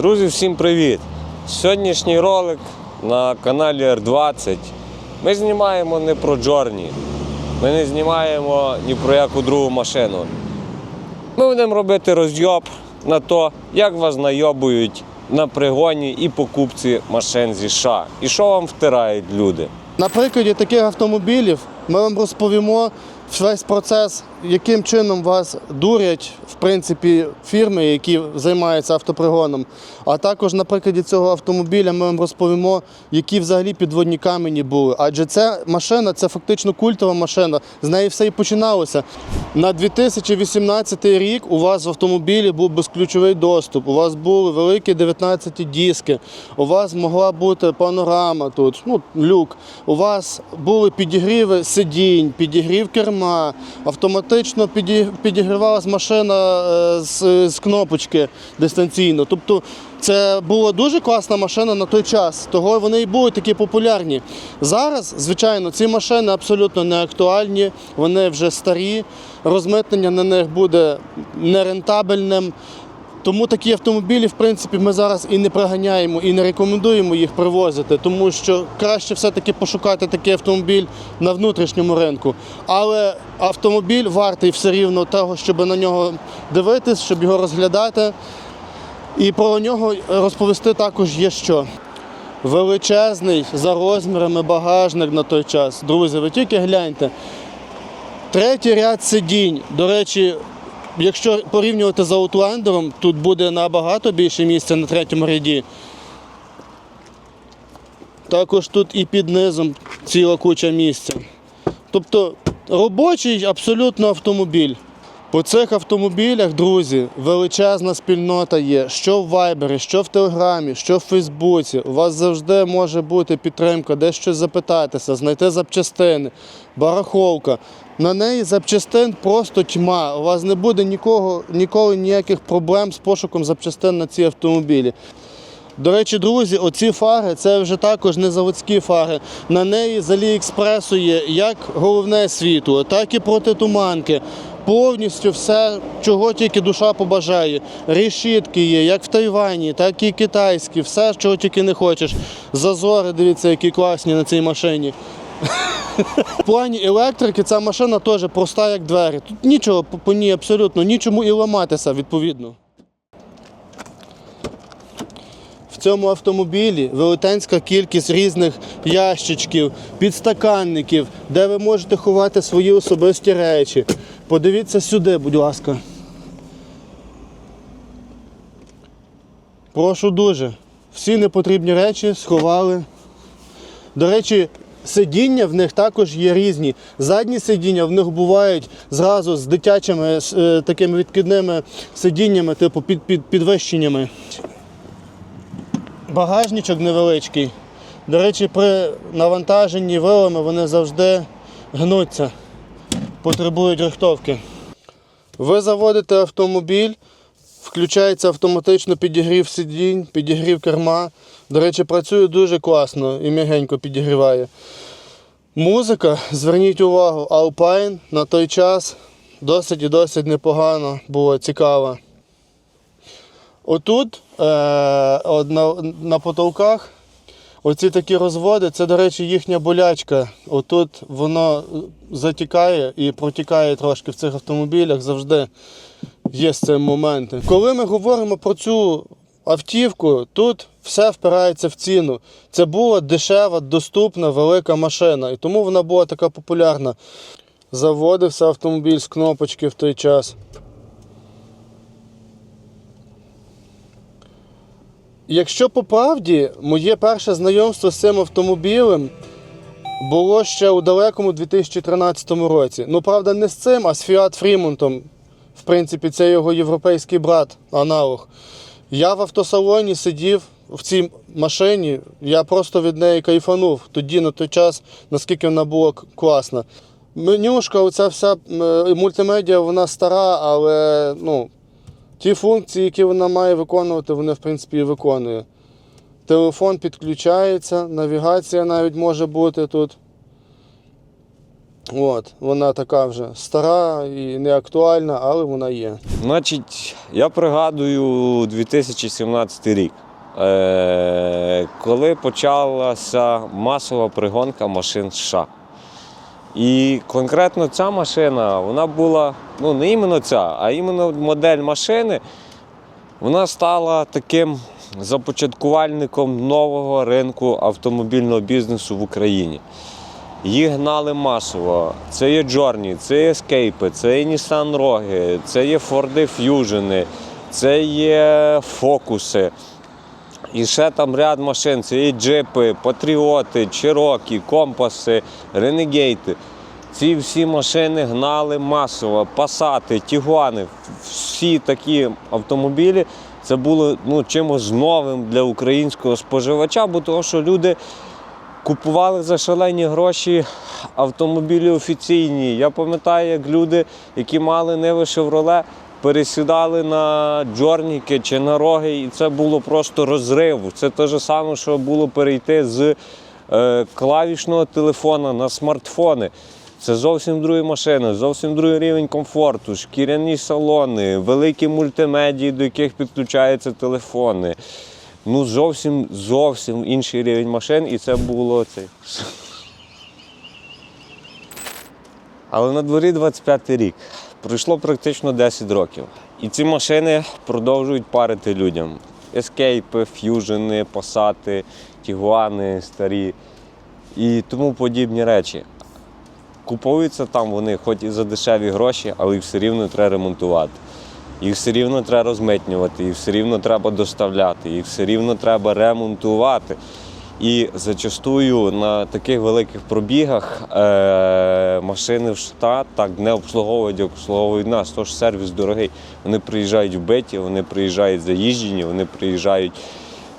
Друзі, всім привіт! Сьогоднішній ролик на каналі R20. Ми знімаємо не про Джорні. Ми не знімаємо ні про яку другу машину. Ми будемо робити розйоб на то, як вас найобують на пригоні і покупці машин зі США. І що вам втирають люди. На прикладі таких автомобілів ми вам розповімо весь процес, яким чином вас дурять в принципі фірми, які займаються автопригоном. А також на прикладі цього автомобіля ми вам розповімо, які взагалі підводні камені були. Адже ця машина це фактично культова машина. З неї все і починалося. На 2018 рік у вас в автомобілі був безключовий доступ. У вас були великі 19 диски. У вас могла бути панорама тут, ну люк. У вас були підігріви сидінь, підігрів керма, автоматично піді- підігрівалась машина е, з, з кнопочки дистанційно. Тобто це була дуже класна машина на той час, того вони і були такі популярні. Зараз, звичайно, ці машини абсолютно не актуальні, вони вже старі, розмитнення на них буде нерентабельним. Тому такі автомобілі, в принципі, ми зараз і не проганяємо, і не рекомендуємо їх привозити, тому що краще все-таки пошукати такий автомобіль на внутрішньому ринку. Але автомобіль вартий все рівно того, щоб на нього дивитись, щоб його розглядати. І про нього розповісти також є що. Величезний за розмірами багажник на той час. Друзі, ви тільки гляньте. Третій ряд сидінь. До речі, якщо порівнювати з Outlanderом, тут буде набагато більше місця на третьому ряді. Також тут і під низом ціла куча місця. Тобто робочий абсолютно автомобіль. По цих автомобілях, друзі, величезна спільнота є. Що в Вайбері, що в Телеграмі, що в Фейсбуці. У вас завжди може бути підтримка, де щось запитатися, знайти запчастини, барахолка. На неї запчастин просто тьма. У вас не буде нікого, ніколи ніяких проблем з пошуком запчастин на ці автомобілі. До речі, друзі, оці фари це вже також не заводські фари. На неї з Аліекспресу є як головне світло, так і протитуманки. Повністю все, чого тільки душа побажає. Решітки є, як в Тайвані, так і китайські, все, чого тільки не хочеш. Зазори, дивіться, які класні на цій машині. В плані електрики ця машина теж проста, як двері. Тут нічого по- ній абсолютно, нічому і ламатися відповідно. В цьому автомобілі велетенська кількість різних ящичків, підстаканників, де ви можете ховати свої особисті речі. Подивіться сюди, будь ласка. Прошу дуже. Всі непотрібні речі сховали. До речі, сидіння в них також є різні. Задні сидіння в них бувають зразу з дитячими з, е, такими відкидними сидіннями, типу під, під, підвищеннями. Багажничок невеличкий. До речі, при навантаженні вилами вони завжди гнуться, потребують рихтовки. Ви заводите автомобіль, включається автоматично підігрів сидінь, підігрів керма. До речі, працює дуже класно і м'ягенько підігріває. Музика, зверніть увагу, Alpine на той час досить і досить непогано була цікава. Отут е, на, на потолках оці такі розводи, це, до речі, їхня болячка. Отут воно затікає і протікає трошки в цих автомобілях завжди є з цим моменти. Коли ми говоримо про цю автівку, тут все впирається в ціну. Це була дешева, доступна, велика машина, і тому вона була така популярна. Заводився автомобіль з кнопочки в той час. Якщо по правді, моє перше знайомство з цим автомобілем було ще у далекому 2013 році. Ну, правда, не з цим, а з Fiat Фрімонтом. В принципі, це його європейський брат, аналог. Я в автосалоні сидів в цій машині, я просто від неї кайфанув. Тоді на той час, наскільки вона була класна. Менюшка, оця вся мультимедіа, вона стара, але ну, ті функції, які вона має виконувати, вони в принципі і виконує. Телефон підключається, навігація навіть може бути тут. От, вона така вже стара і не актуальна, але вона є. Значить, я пригадую 2017 рік, е, коли почалася масова пригонка машин США. І конкретно ця машина, вона була, ну не іменно ця, а іменно модель машини, вона стала таким започаткувальником нового ринку автомобільного бізнесу в Україні. Їх гнали масово. Це є Джорні, це є Escape, це є Nissan Rogue, це є Ford Fusion, це є Фокуси. І ще там ряд машин, це є джипи, патріоти, Чирокі, компаси, Ренегейти. Ці всі машини гнали масово, пасати, тігуани, всі такі автомобілі. Це було ну, чимось новим для українського споживача, бо того, що люди купували за шалені гроші автомобілі офіційні. Я пам'ятаю, як люди, які мали Ниви Шевроле, пересідали на джорніки чи на роги, і це було просто розрив. Це те ж саме, що було перейти з е, клавішного телефона на смартфони. Це зовсім другі машини, зовсім другий рівень комфорту, шкіряні салони, великі мультимедії, до яких підключаються телефони. Ну, зовсім зовсім інший рівень машин, і це було цей. Але на дворі 25 рік. Пройшло практично 10 років. І ці машини продовжують парити людям. Ескейпи, ф'южени, пасати, тігуани старі і тому подібні речі. Купуються там вони, хоч і за дешеві гроші, але їх все рівно треба ремонтувати. Їх все рівно треба розмитнювати, їх все рівно треба доставляти, їх все рівно треба ремонтувати. І зачастую на таких великих пробігах е- машини в штат так не обслуговують, як обслуговують нас. Тож сервіс дорогий. Вони приїжджають вбиті, вони приїжджають заїжджені, вони приїжджають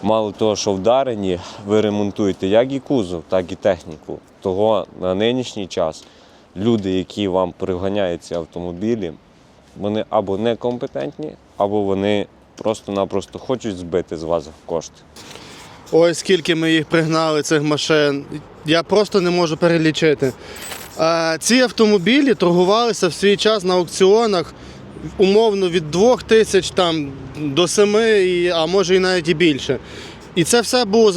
мало того, що вдарені, ви ремонтуєте як і кузов, так і техніку. Того на нинішній час люди, які вам приганяють ці автомобілі, вони або некомпетентні, або вони просто-напросто хочуть збити з вас кошти. Ой, скільки ми їх пригнали, цих машин. Я просто не можу перелічити. Ці автомобілі торгувалися в свій час на аукціонах умовно від 2 тисяч там, до 7, і, а може і навіть і більше. І це все було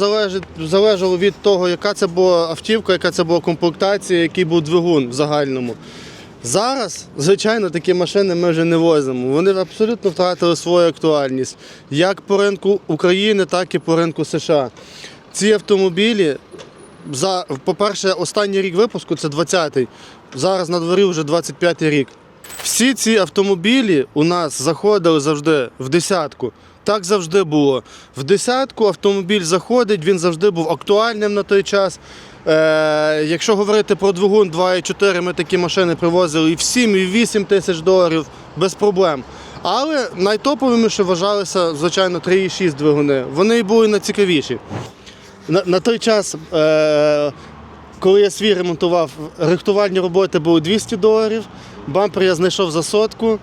залежало від того, яка це була автівка, яка це була комплектація, який був двигун в загальному. Зараз, звичайно, такі машини ми вже не возимо. Вони абсолютно втратили свою актуальність як по ринку України, так і по ринку США. Ці автомобілі, за, по-перше, останній рік випуску це 20-й. Зараз на дворі вже 25-й рік. Всі ці автомобілі у нас заходили завжди в десятку. Так завжди було. В десятку автомобіль заходить, він завжди був актуальним на той час. Е, якщо говорити про двигун 2,4, ми такі машини привозили і в 7, і в 8 тисяч доларів без проблем. Але найтоповими ще вважалися, звичайно, 3,6 двигуни. Вони були найцікавіші. На, на той час, е, коли я свій ремонтував, рихтувальні роботи були 200 доларів, бампер я знайшов за сотку.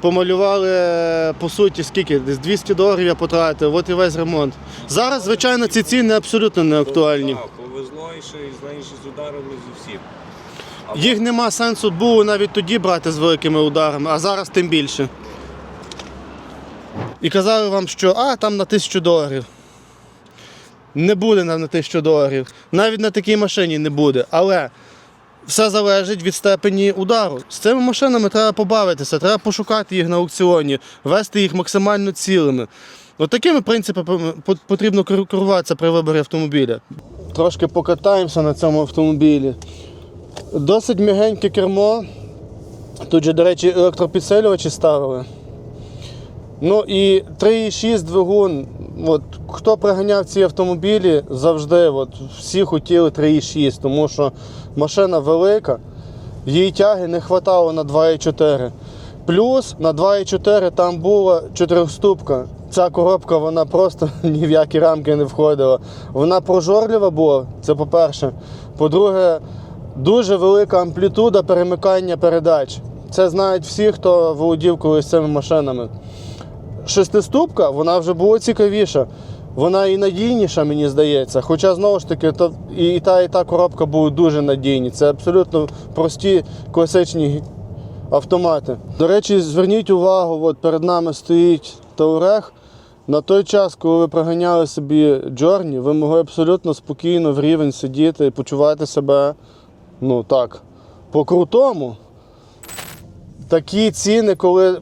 Помалювали, е, по суті, скільки? Десь 200 доларів я потратив, от і весь ремонт. Зараз, звичайно, ці ціни абсолютно не актуальні. Повезло і ще знаєш, з з. Їх нема сенсу було навіть тоді брати з великими ударами, а зараз тим більше. І казали вам, що а, там на тисячу доларів. Не буде нам на тисячу доларів. Навіть на такій машині не буде. Але все залежить від степені удару. З цими машинами треба побавитися, треба пошукати їх на аукціоні, вести їх максимально цілими. От такими принципами потрібно керу- керуватися при виборі автомобіля. Трошки покатаємося на цьому автомобілі. Досить м'ягеньке кермо. Тут же, до речі, електропідсилювачі ставили. Ну і 3,6 двигун. От, хто приганяв ці автомобілі, завжди от, всі хотіли 3,6, тому що машина велика, їй тяги не вистачало на 2,4. Плюс на 2,4 там була чотирьохступка. Ця коробка вона просто ні в які рамки не входила. Вона прожорлива була, це по-перше. По-друге, дуже велика амплітуда перемикання передач. Це знають всі, хто володів колись цими машинами. Шестиступка, вона вже була цікавіша. вона і надійніша, мені здається. Хоча знову ж таки, то і та, і та коробка були дуже надійні. Це абсолютно прості класичні автомати. До речі, зверніть увагу, от перед нами стоїть Таурех. На той час, коли ви проганяли собі Джорні, ви могли абсолютно спокійно в рівень сидіти і почувати себе, ну так, по-крутому. Такі ціни, коли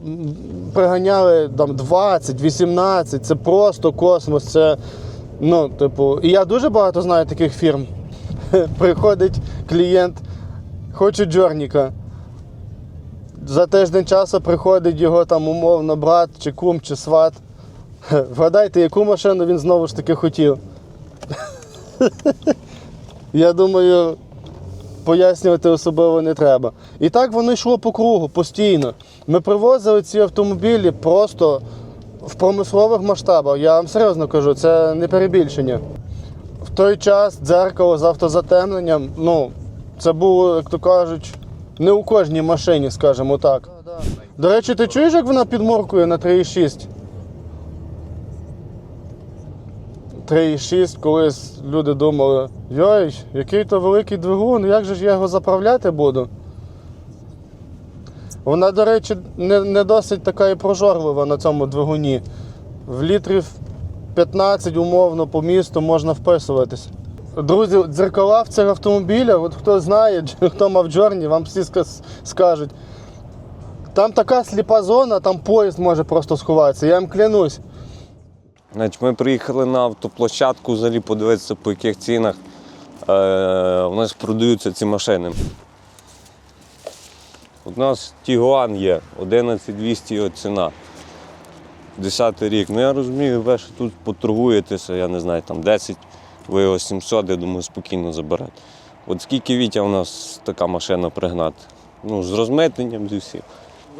приганяли там 20, 18, це просто космос. Це, ну, типу, і я дуже багато знаю таких фірм. Приходить клієнт, хоче Джорніка. За тиждень часу приходить його там умовно брат, чи кум, чи сват. Вгадайте, яку машину він знову ж таки хотів. Я думаю, пояснювати особливо не треба. І так воно йшло по кругу постійно. Ми привозили ці автомобілі просто в промислових масштабах. Я вам серйозно кажу, це не перебільшення. В той час дзеркало з автозатемненням, ну, це було, як то кажуть, не у кожній машині, скажімо так. До речі, ти чуєш, як вона підморкує на 3,6? 3,6, колись люди думали, йой, який то великий двигун, як же ж я його заправляти буду? Вона, до речі, не, не досить така і прожорлива на цьому двигуні. В літрів 15 умовно по місту можна вписуватись. Друзі, дзеркала в цих автомобілях, от хто знає, хто мав Джорні, вам всі скажуть. Там така сліпа зона, там поїзд може просто сховатися, я вам клянусь. Значить, ми приїхали на автоплощадку взагалі подивитися, по яких цінах е, у нас продаються ці машини. У нас Тігуан є, 11200 його ціна. 10 рік. Ну я розумію, ви ще тут поторгуєтеся, я не знаю, там 10, ви його 700, я думаю, спокійно заберете. От скільки Вітя у нас така машина пригнати? Ну, з розмитненням зі всім.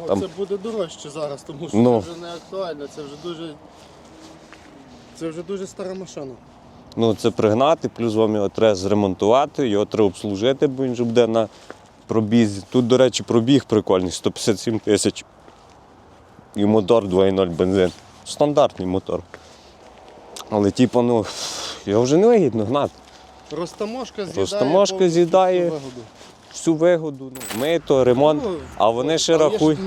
Ну, Там- Це буде дорожче зараз, тому що Ну. це вже не актуально, це вже дуже. Це вже дуже стара машина. Ну, це пригнати, плюс вам його треба зремонтувати, його треба обслужити, бо він вже буде на пробізі. Тут, до речі, пробіг прикольний, 157 тисяч. І мотор 2.0 бензин. Стандартний мотор. Але типу, ну, його вже не вигідно гнати. Розтаможка з'їдає. Розтаможка повністю з'їдає. всю вигоду. Всю вигоду, ну, мито, ремонт. Ну, А вони ще рахують.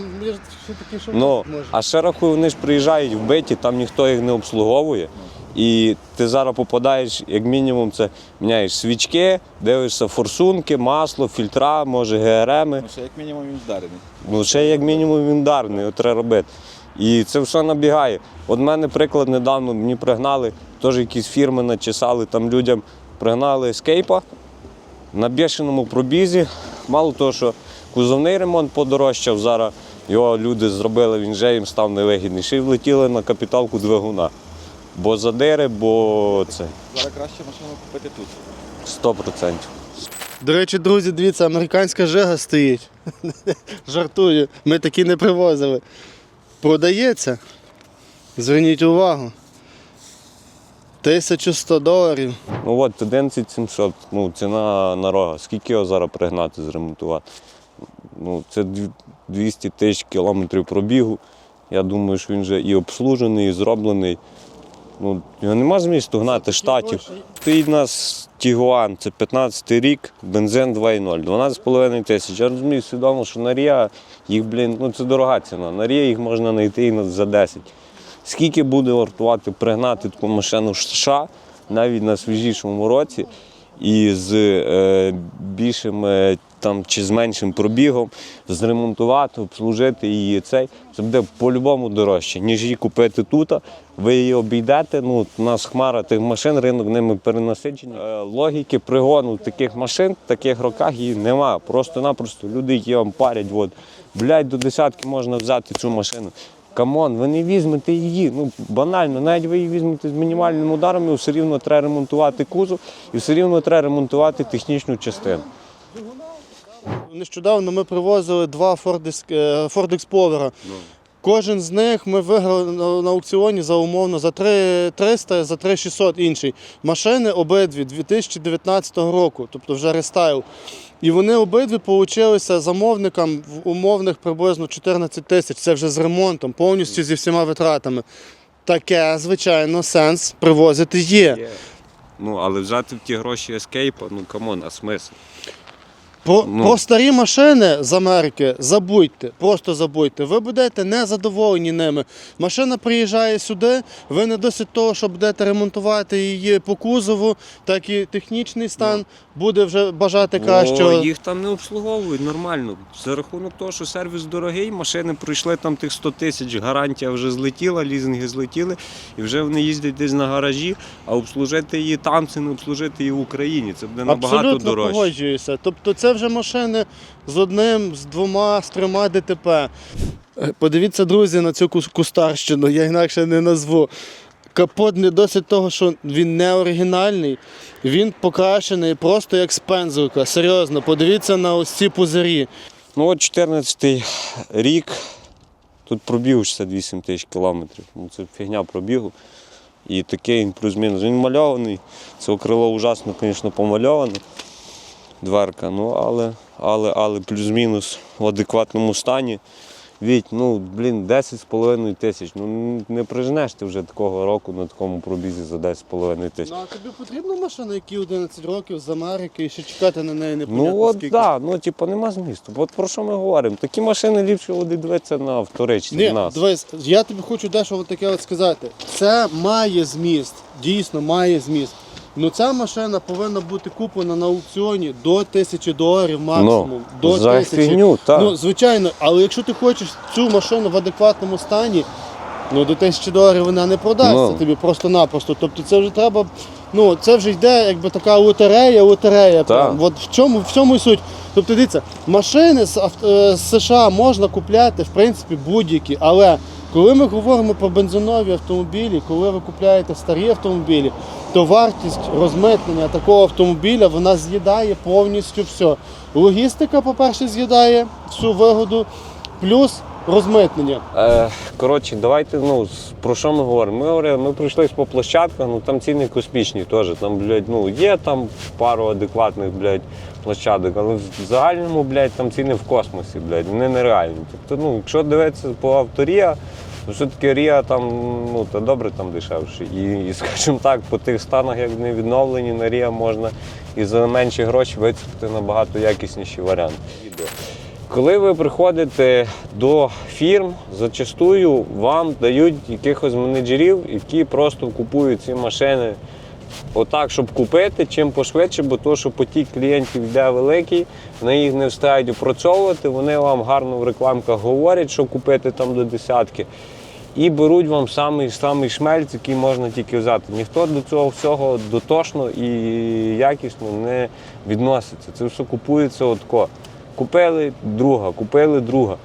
Ну, а ще рахую, вони ж приїжджають вбиті, там ніхто їх не обслуговує. І ти зараз попадаєш, як мінімум, це міняєш свічки, дивишся форсунки, масло, фільтра, може ГРМи. Ну, ще як мінімум він вдарений. Ну, ще як мінімум він дарний, його треба робити. І це все набігає. От в мене приклад недавно мені пригнали, теж якісь фірми начесали там людям, пригнали скейпа на бешеному пробізі. Мало того, що кузовний ремонт подорожчав, зараз його люди зробили, він вже їм став невигідний. Ще й влетіли на капіталку двигуна. Бо задири, бо це Зараз краще машину купити тут. 100%. До речі, друзі, дивіться, американська жига стоїть. Жартую, ми такі не привозили. Продається. Зверніть увагу. 1100 доларів. Ну от 11700, ну ціна на рога. Скільки його зараз пригнати, зремонтувати? Ну, це 200 тисяч кілометрів пробігу. Я думаю, що він вже і обслужений, і зроблений. Ну, його нема змісту гнати штатів. Стоїть у нас Тігуан, це 15 рік, бензин 2,0, 12,5 тисяч. Я розумію свідомо, що на Ріа їх, блін, ну це дорога ціна. На Ріа їх можна знайти і за 10. Скільки буде вартувати пригнати таку машину в США навіть на свіжішому році і з е, більшим е, там, чи з меншим пробігом, зремонтувати, обслужити її цей, це буде по-любому дорожче, ніж її купити тут. Ви її обійдете. Ну, у нас хмара тих машин, ринок ними перенасичений. Е, логіки пригону таких машин в таких роках її нема. Просто-напросто люди, які вам парять, от, блядь, до десятки можна взяти цю машину. Камон, ви не візьмете її. Ну банально, навіть ви її візьмете з мінімальним ударом, і все рівно треба ремонтувати кузов, і все рівно треба ремонтувати технічну частину. Нещодавно ми привозили два Ford, е, Explorer. Кожен з них ми виграли на, аукціоні за умовно за 3 300, за 3 інший. Машини обидві 2019 року, тобто вже рестайл. І вони обидві получилися замовникам в умовних приблизно 14 тисяч. Це вже з ремонтом, повністю зі всіма витратами. таке, звичайно, сенс привозити є. Ну, але взяти в ті гроші ескейпа, ну камон, а смисл? Про, Ну. про старі машини з Америки забудьте, просто забудьте. Ви будете незадоволені ними. Машина приїжджає сюди, ви не досить того, що будете ремонтувати її по кузову, так і технічний стан буде вже бажати кращого. О, їх там не обслуговують нормально. За рахунок того, що сервіс дорогий, машини пройшли там тих 100 тисяч, гарантія вже злетіла, лізинги злетіли, і вже вони їздять десь на гаражі, а обслужити її там це не обслужити її в Україні. Це буде набагато Абсолютно дорожче. погоджуюся. Тобто це вже машини з одним, з двома, з трьома ДТП. Е, Подивіться, друзі, на цю кус- кустарщину, я інакше не назву. Капот не досить того, що він не оригінальний, він покрашений просто як з пензлика. Серйозно, подивіться на ось ці пузирі. Ну от 14 рік, тут пробіг 68 тисяч кілометрів. Ну, це фігня пробігу. І такий він плюс-мінус. Він мальований. Це крило ужасно, звісно, помальоване. Дверка. Ну, але, але, але плюс-мінус в адекватному стані. Віть, ну, блін, 10,5 тисяч. Ну не прижнеш ти вже такого року на такому пробізі за 10,5 тисяч. Ну а тобі потрібна машина, які 11 років з Америки, і ще чекати на неї не Ну от так, да, ну типу нема змісту. От про що ми говоримо? Такі машини ліпше вони дивитися на вторичні Ні, в нас. дивись, я тобі хочу дещо от таке от сказати. Це має зміст, дійсно має зміст. Ну ця машина повинна бути куплена на аукціоні до тисячі доларів максимум. до Ну, за тисячі. фігню, так. Ну, звичайно, але якщо ти хочеш цю машину в адекватному стані, ну до тисячі доларів вона не продасться Ну. тобі просто-напросто. Тобто це вже треба. Ну, це вже йде якби така лотерея, лотерея. Прям. От в чому, в цьому і суть. Тобто, дивіться, машини з, е, з США можна купляти, в принципі, будь-які, але коли ми говоримо про бензинові автомобілі, коли ви купляєте старі автомобілі, то вартість розмитнення такого автомобіля вона з'їдає повністю все. Логістика, по-перше, з'їдає всю вигоду, плюс розмитнення. Е, коротше, давайте ну, про що ми говоримо? Ми говоримо, ми пройшлись по площадках, ну там ціни космічні теж. Там, блядь, ну, є там пару адекватних, блядь, площадок, але в загальному, блядь, там ціни в космосі, блядь, вони нереальні. Тобто, ну, якщо дивитися по авторія, то все-таки Рія там, ну, то добре там дешевше. І, і скажімо так, по тих станах, як вони відновлені, на Рія можна і за менші гроші вицепити набагато якісніші варіанти. Коли ви приходите до фірм, зачастую вам дають якихось менеджерів, які просто купують ці машини отак, щоб купити, чим пошвидше, бо то, що потік клієнтів йде великий, вони їх не встигають опрацьовувати, вони вам гарно в рекламках говорять, що купити там до десятки. І беруть вам самий самий шмельц, який можна тільки взяти. Ніхто до цього всього дотошно і якісно не відноситься. Це все купується отко. Купили друга, купили друга.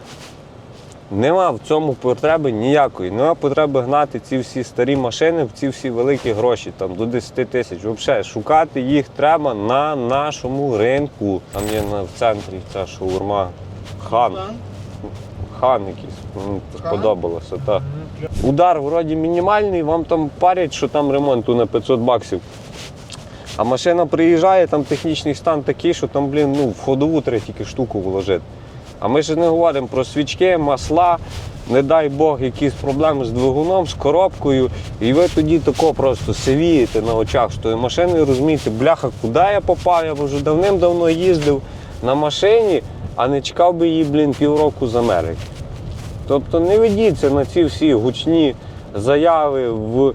Нема в цьому потреби ніякої. Нема потреби гнати ці всі старі машини в ці всі великі гроші, там до 10 тисяч. Взагалі, шукати їх треба на нашому ринку. Там є на, в центрі ця шаурма хан. Хан якийсь. Мені сподобалося. Так. Удар вроді мінімальний, вам там парять, що там ремонту на 500 баксів. А машина приїжджає, там технічний стан такий, що там, блін, ну, в ходову треба тільки штуку вложити. А ми ж не говоримо про свічки, масла, не дай Бог, якісь проблеми з двигуном, з коробкою. І ви тоді тако просто сивієте на очах з тою машиною, розумієте, бляха, куди я попав? Я вже давним-давно їздив на машині, а не чекав би її, блін, півроку з Америки. Тобто не ведіться на ці всі гучні заяви в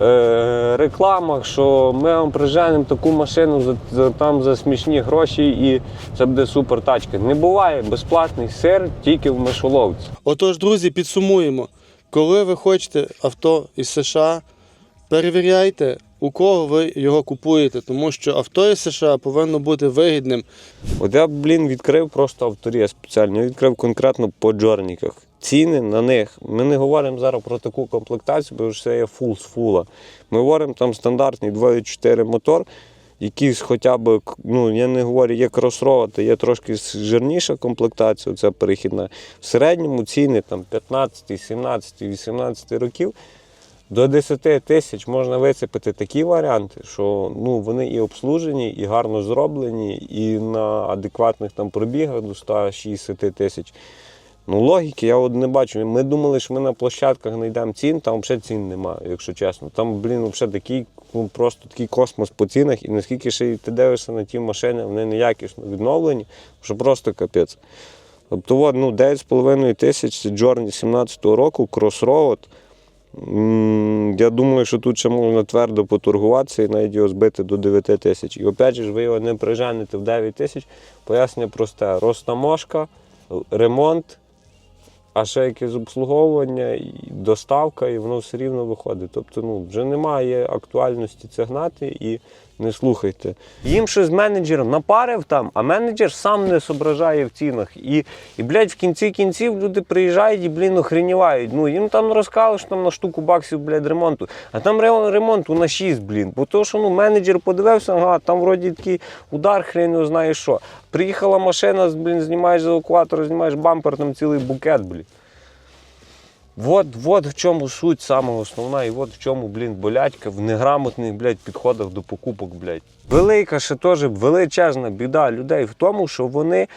е, рекламах, що ми вам приженемо таку машину за, за, там за смішні гроші і це буде супер тачка. Не буває безплатний сир тільки в мишоловці. Отож, друзі, підсумуємо. Коли ви хочете авто із США, перевіряйте, у кого ви його купуєте, тому що авто із США повинно бути вигідним. От я, блін, відкрив просто авторія спеціально, я відкрив конкретно по джорніках. Ціни на них. Ми не говоримо зараз про таку комплектацію, бо це є фул з фула. Ми говоримо там стандартний 2.4 мотор, якийсь хоча б, ну я не говорю, є кросрова, є трошки жирніша комплектація, це перехідна. В середньому ціни там 15, 17, 18 років. До 10 тисяч можна вицепити такі варіанти, що ну, вони і обслужені, і гарно зроблені, і на адекватних там пробігах до 160 тисяч. Ну, логіки я от не бачу. Ми думали, що ми на площадках знайдемо цін, там взагалі цін немає, якщо чесно. Там, блін, взагалі такий, ну, просто такий космос по цінах, і наскільки ще ти дивишся на ті машини, вони неякісно відновлені, що просто капець. Тобто, от, ну, 9,5 тисяч Джорні 17-го року, кросроуд. Я думаю, що тут ще можна твердо поторгуватися і навіть його збити до 9 тисяч. І опять же ви його не приженете в 9 тисяч. Пояснення просте: розтаможка, ремонт, а ще якесь обслуговування, і доставка, і воно все рівно виходить. Тобто, ну, вже немає актуальності це гнати і не слухайте. Їм щось менеджер напарив там, а менеджер сам не зображає в цінах. І, і блядь, в кінці кінців люди приїжджають і, блін, охренівають. Ну, їм там розказали, що там на штуку баксів, блядь, ремонту. А там ремонту на 6, блін. Бо то, що ну, менеджер подивився, ага, там вроді такий удар, хрен його знає що. Приїхала машина, блін, знімаєш з евакуатора, знімаєш бампер, там цілий букет, блін. Вот, вот в чому суть саме основна, і от в чому, блін, болячка в неграмотних, блядь, підходах до покупок, блядь. Велика ще теж величезна біда людей в тому, що вони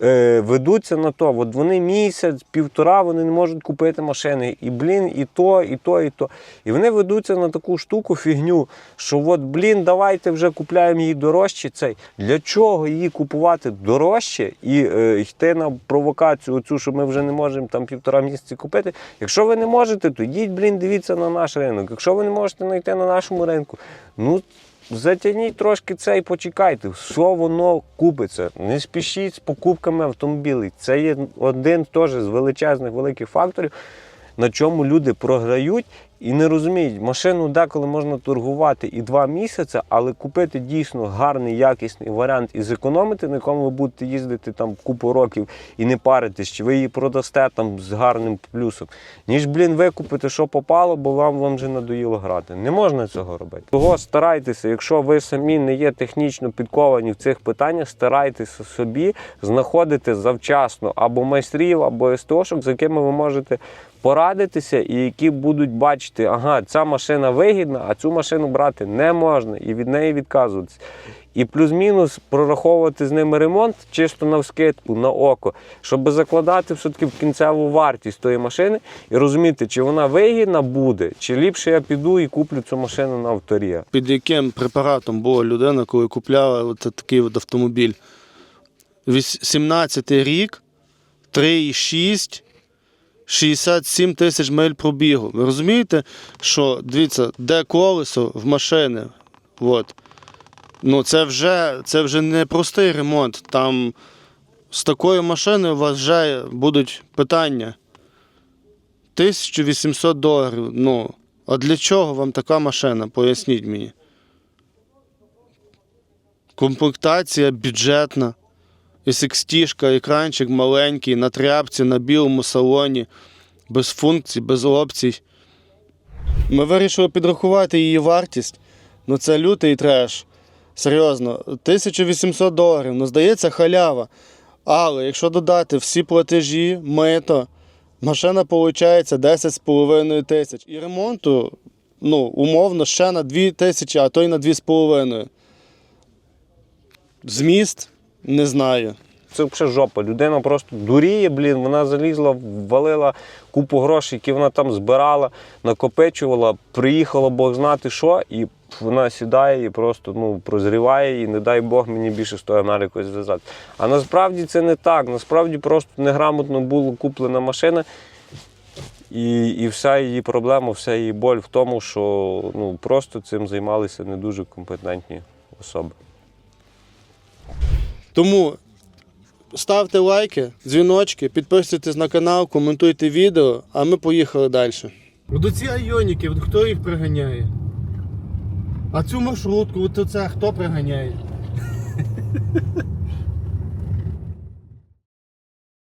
ведуться на то. От вони місяць, півтора, вони не можуть купити машини. І, блін, і то, і то, і то. І вони ведуться на таку штуку, фігню, що от, блін, давайте вже купляємо її дорожче. Цей. Для чого її купувати дорожче і е, йти на провокацію, оцю, що ми вже не можемо там півтора місяці купити. Якщо ви не можете, то йдіть, блін, дивіться на наш ринок. Якщо ви не можете знайти на нашому ринку, ну. Затягніть трошки це і почекайте, все воно купиться. Не спішіть з покупками автомобілів. Це є один теж з величезних великих факторів, на чому люди програють і не розуміють, машину деколи можна торгувати і два місяці, але купити дійсно гарний, якісний варіант і зекономити, на якому ви будете їздити там купу років і не паритись, чи ви її продасте там з гарним плюсом. Ніж, блін, викупити, що попало, бо вам, вам вже надоїло грати. Не можна цього робити. Того старайтеся, якщо ви самі не є технічно підковані в цих питаннях, старайтеся собі знаходити завчасно або майстрів, або СТОшок, з якими ви можете порадитися, і які будуть бачити, ага, ця машина вигідна, а цю машину брати не можна і від неї відказуватися. І плюс-мінус прораховувати з ними ремонт чисто на вскидку, на око, щоб закладати все-таки в кінцеву вартість тої машини і розуміти, чи вона вигідна буде, чи ліпше я піду і куплю цю машину на авторія. Під яким препаратом була людина, коли купляла такий от автомобіль? 17 рік, 3,6, 67 тисяч миль пробігу. Ви розумієте, що дивіться, де колесо в машини? От. Ну, це вже, це вже не простий ремонт. Там з такою машиною у вас вже будуть питання. 1800 доларів. Ну, а для чого вам така машина? Поясніть мені. Комплектація бюджетна. SXT, екранчик маленький, на тряпці, на білому салоні, без функцій, без опцій. Ми вирішили підрахувати її вартість. Ну це лютий треш. Серйозно, 1800 доларів. Ну, здається, халява. Але якщо додати всі платежі, мито, машина виходить 10,5 тисяч. І ремонту, ну, умовно, ще на 2 тисячі, а то й на 2,5. Зміст не знаю. Це взагалі жопа. Людина просто дуріє, блін, вона залізла, ввалила купу грошей, які вона там збирала, накопичувала, приїхала Бог знати що, і вона сідає і просто ну, прозріває, і не дай Бог мені більше з тою Америкою зв'язати. А насправді це не так. Насправді просто неграмотно була куплена машина. І, і вся її проблема, вся її боль в тому, що ну, просто цим займалися не дуже компетентні особи. Тому ставте лайки, дзвіночки, підписуйтесь на канал, коментуйте відео, а ми поїхали далі. До ці айоніки, хто їх приганяє? А цю маршрутку, от це хто приганяє?